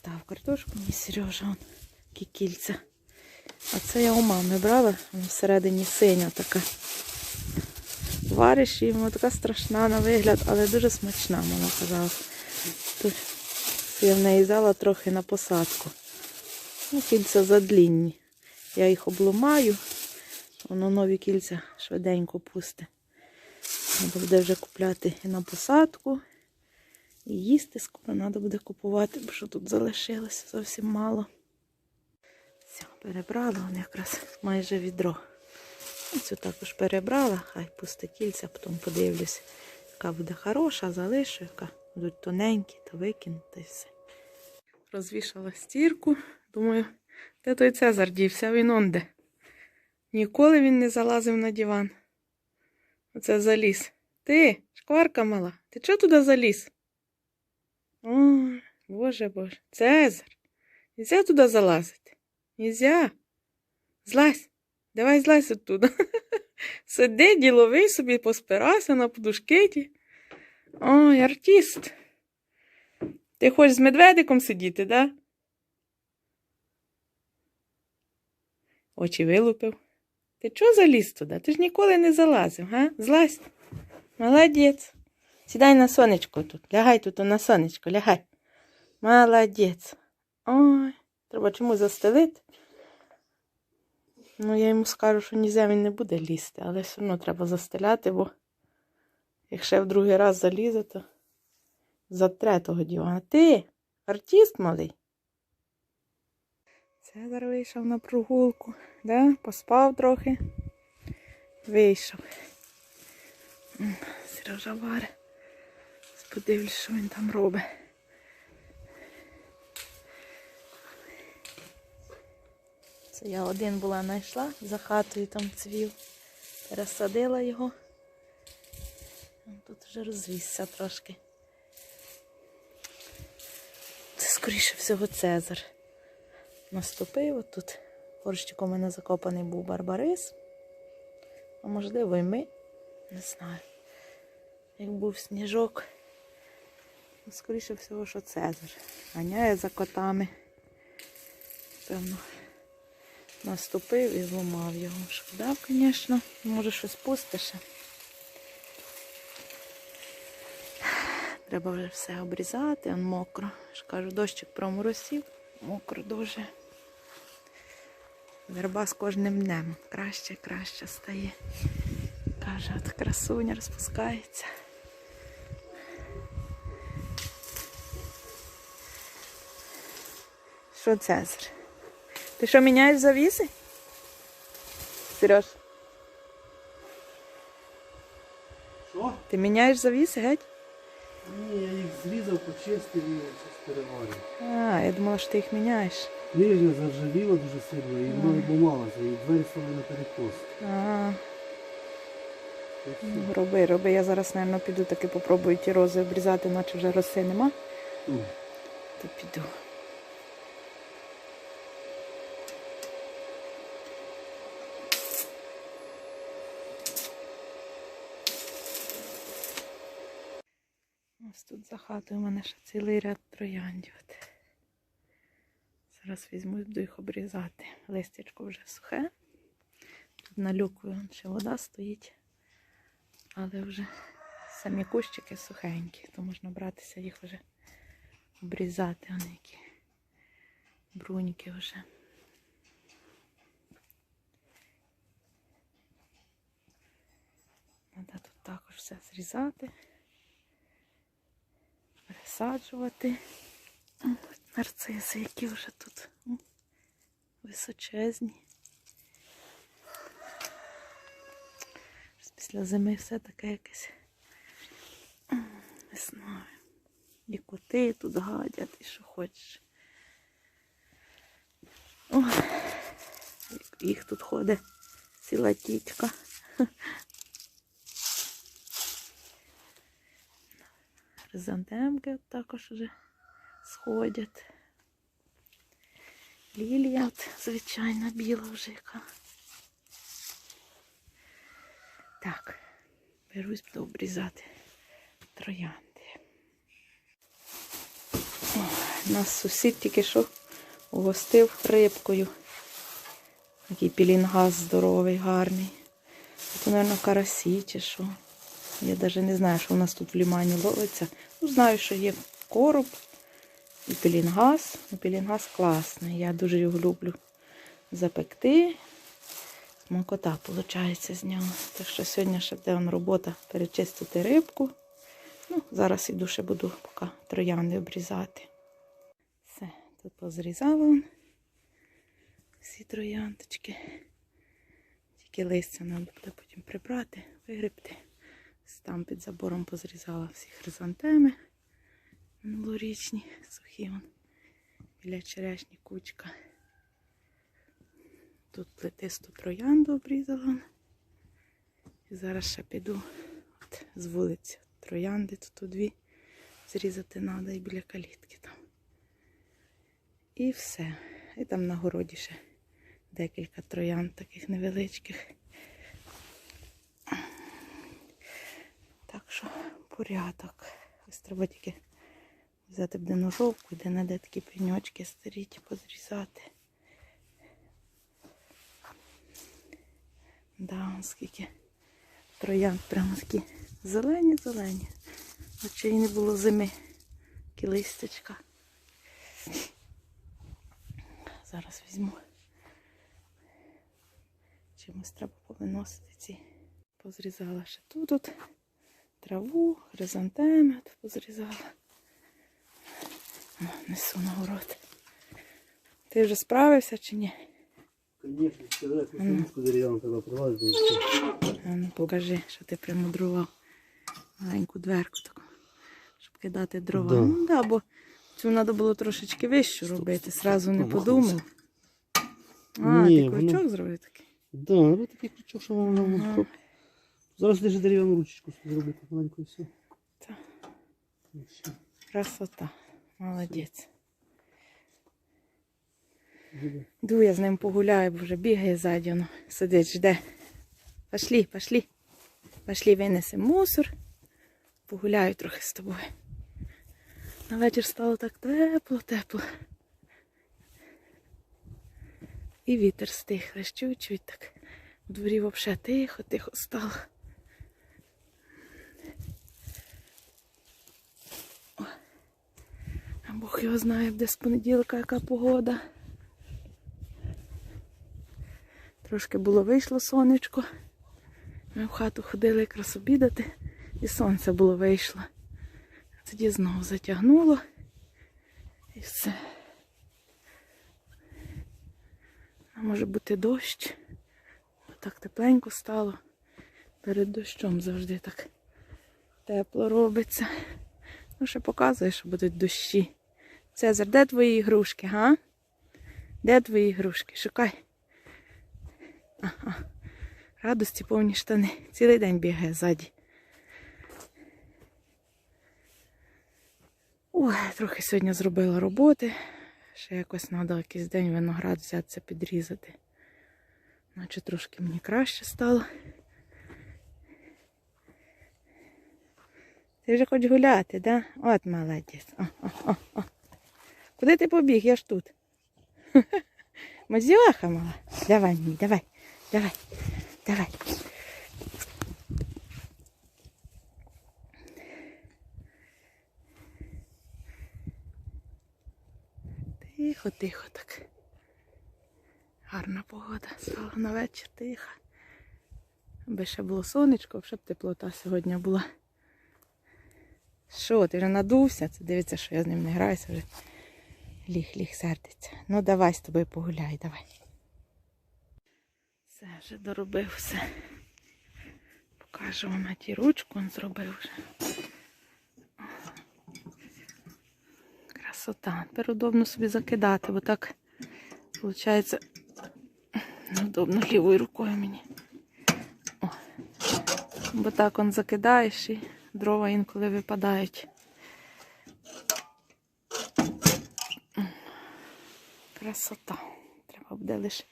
став картошку, мені Сережа он, які кільця. А це я у мами брала, всередині синя така. Вариш її, вона така страшна на вигляд, але дуже смачна, мама казала. Тут я в неї взяла трохи на посадку. Ну, кільця задлінні. Я їх обломаю, воно нові кільця швиденько пусте. Буде вже купляти і на посадку. І їсти скоро треба буде купувати, бо що тут залишилося зовсім мало. Все, перебрала, вон якраз майже відро. Цю також перебрала, хай пусте кільця, потім подивлюсь, яка буде хороша, залишу, яка будуть тоненькі, то викину, та все. Розвішала стірку, думаю, де той Цезар дівся, він онде. Ніколи він не залазив на диван. Оце заліз. Ти, шкварка мала, ти чого туди заліз? Ой, боже боже, Цезар. Нельзя туди залазити. Нельзя. Злазь. Давай злазь оттуда. Сиди, діловий собі, поспирався на подушки. ті. Ой, артист. Ти хочеш з медведиком сидіти, да? Очі вилупив. Ти чого заліз туди? Ти ж ніколи не залазив, га? Злазь. Молодець. Сідай на сонечко тут. Лягай тут на сонечко, лягай. Молодець. Ой, треба чому застелити? Ну, я йому скажу, що нельзя він не буде лізти, але все одно треба застеляти, бо якщо в другий раз залізе, то за третього дивана. Ти, артист малий. Цезар вийшов на прогулку, да? поспав трохи. Вийшов. Сережа варе. Подивлюсь, що він там робить. Це я один була знайшла за хатою там цвів. Пересадила його. Тут вже розвісся трошки. Це, скоріше всього, Цезар. Наступив отут. Горщик у мене закопаний був барбарис. А можливо і ми. Не знаю. Як був сніжок. Скоріше всього, що Цезар. Ганяє за котами. Певно, наступив і зламав його. Шкода, звісно. Може щось пустише. Треба вже все обрізати, он мокро. Ж кажу, дощик проморосів, мокро дуже. Верба з кожним днем краще, краще стає. Каже, от красуня розпускається. Що Цезар? Ти що міняєш завіси? Сереж, Що? ти міняєш завіси, геть? Ні, я їх зрізав, почистив і переварив. А, я думала, що ти їх міняєш. Нижня заржавіла дуже сильно і воно обламалося, і двері стали на перекос. А, ну, роби, роби. Я зараз, мабуть, піду таки попробую ті рози обрізати, наче вже роси нема. Ну, То піду. Ось тут за хатою у мене ще цілий ряд трояндів. Зараз візьму і буду їх обрізати. Листячко вже сухе. Тут на люку ще вода стоїть. Але вже самі кущики сухенькі, то можна братися їх вже обрізати. Вони які бруньки вже. Треба тут також все зрізати, пересаджувати. О, Нарциси, які вже тут височезні. Після зими все таке якесь. Не знаю. І коти тут гадять, і що хочеш. О, їх тут ходить ціла тітька. Хризантемки от також вже сходять. Лілія, от, звичайна біла вже яка. Так, берусь буду обрізати троянди. О, нас сусід тільки що угостив рибкою. Такий пілінгаз здоровий, гарний. Це, мабуть, карасі чи що. Я навіть не знаю, що у нас тут в лімані ловиться. Ну, знаю, що є короб і пілінгаз. Ну, пілінгаз класний. Я дуже його люблю запекти. Смакота, виходить, з нього. Так що сьогодні ще буде он робота перечистити рибку. Ну, зараз іду ще буду поки троянди обрізати. Все, тут позрізала всі трояндочки. Тільки листя треба буде потім прибрати, вигребти. Там під забором позрізала всі хризантеми минулорічні, сухі вон. Біля черешні кучка. Тут плетисту троянду обрізала. І зараз ще піду от, з вулиці. Троянди тут дві зрізати треба і біля калітки там. І все. І там на городі ще декілька троянд таких невеличких. Так що порядок. Ось треба тільки взяти буде ножовку, де не де такі пеньочки старі, ті позрізати. Да, скільки троянд прямо такі зелені-зелені. Наче і не було зими. Такі листячка. Зараз візьму. Чимось треба повиносити ці. Позрізала ще тут траву, хризантеми от позрізала. О, несу на город. Ти вже справився чи ні? Звісно, дерев'яну треба. Ну покажи, що ти примудрував маленьку дверку таку, щоб кидати дрова. Да. Ну да, бо цю треба було трошечки вищу робити, зразу не подумав. А, Ні, ти воно- крючок зробив такий. Да, ну такий крючок, що воно Ага. Зараз лише дерев'яну ручечку зробити маленьку і все. Так. І все. Красота. Молодець. Йду я з ним погуляю, бо вже бігає ззаді, воно сидить, жде. Пошли, пошли. Пошли, винесемо мусор. Погуляю трохи з тобою. На вечір стало так тепло, тепло. І вітер стих, чуть-чуть так. У дворі взагалі тихо, тихо стало. О. А Бог його знає, де з понеділка яка погода. Трошки було вийшло сонечко. Ми в хату ходили якраз обідати, і сонце було вийшло. Тоді знову затягнуло і все. А може бути дощ. Так тепленько стало. Перед дощом завжди так тепло робиться. Ну, ще показує, що будуть дощі. Цезар, де твої ігрушки, га? Де твої ігрушки? Шукай. Ага. Радості повні штани. Цілий день бігає ззаді. Ой, трохи сьогодні зробила роботи. Ще якось треба якийсь день виноград взятися підрізати. Наче трошки мені краще стало. Ти вже хочеш гуляти, да? От молодець. О, о, о, о. Куди ти побіг? Я ж тут. Мазіаха мала. Давай, мій, давай, давай, давай. Тихо, тихо так. Гарна погода стала на вечір, тиха. Аби ще було сонечко, щоб теплота сьогодні була. Що, ти вже надувся? Це дивиться, що я з ним не граюся вже. Ліг, ліг сердиться. Ну давай з тобою погуляй, давай. Все, вже доробив все. Покажу вам ті ручку, він зробив вже. Красота. Тепер удобно собі закидати, бо так виходить неудобно лівою рукою мені. О. Бо так он закидаєш і дрова інколи випадають. Красота. Треба буде лише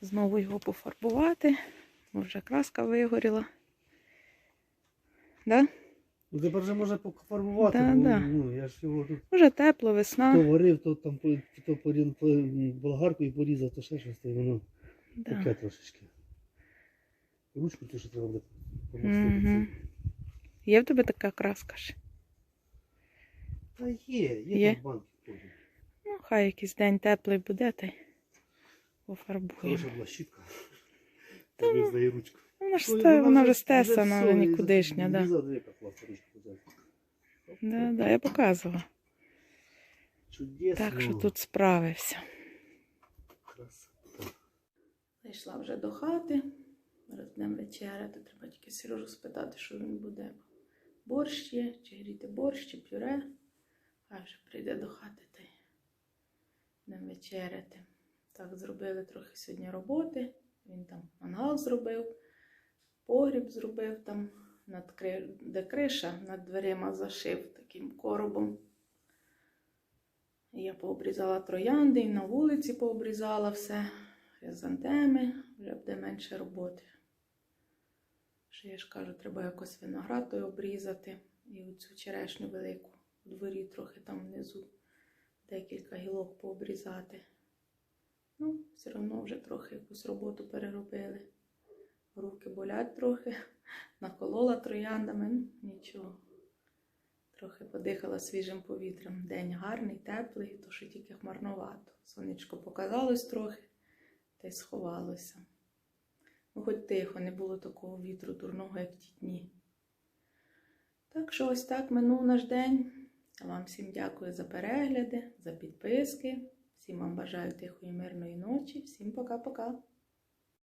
знову його пофарбувати. Бо вже краска вигоріла. Да? Ну тепер вже можна пофарбувати, Да, бо да. ну, я ж його тут Уже тепло, то весна. варив, то там по, то по, по болгаркою порізав, то ще щось, то й воно таке трошечки. Ручку теж треба буде помастити. Угу. Є в тебе така краска ж? Та є, є, Є? там банки хай якийсь день теплий буде, та й пофарбуємо. Хороша була щітка. Тобі здає ручку. Вона ж, ста- вона вже стесана, все, нікудишня, да. Да, да, я показувала. Чудесно. Так що тут справився. Красота. Зайшла вже до хати. Зараз будемо вечеряти. Треба тільки Сережу спитати, що він буде. Борщ є, чи гріти борщ, чи пюре. А вже прийде до хати та й будемо вечеряти. Так, зробили трохи сьогодні роботи. Він там мангал зробив, погріб зробив там, над кри... де криша над дверима зашив таким коробом. Я пообрізала троянди, і на вулиці пообрізала все, хризантеми, вже буде менше роботи. Ще я ж кажу, треба якось виноград той обрізати і оцю черешню велику у дворі трохи там внизу декілька гілок пообрізати. Ну, все одно вже трохи якусь роботу переробили. Руки болять трохи, наколола трояндами, ну, нічого. Трохи подихала свіжим повітрям. День гарний, теплий, то що тільки хмарновато. Сонечко показалось трохи та й сховалося. Ну, хоч тихо, не було такого вітру дурного, як ті дні. Так що ось так минув наш день. Вам всім дякую за перегляди, за підписки. Всім вам бажаю тихої, мирної ночі. Всім пока-пока.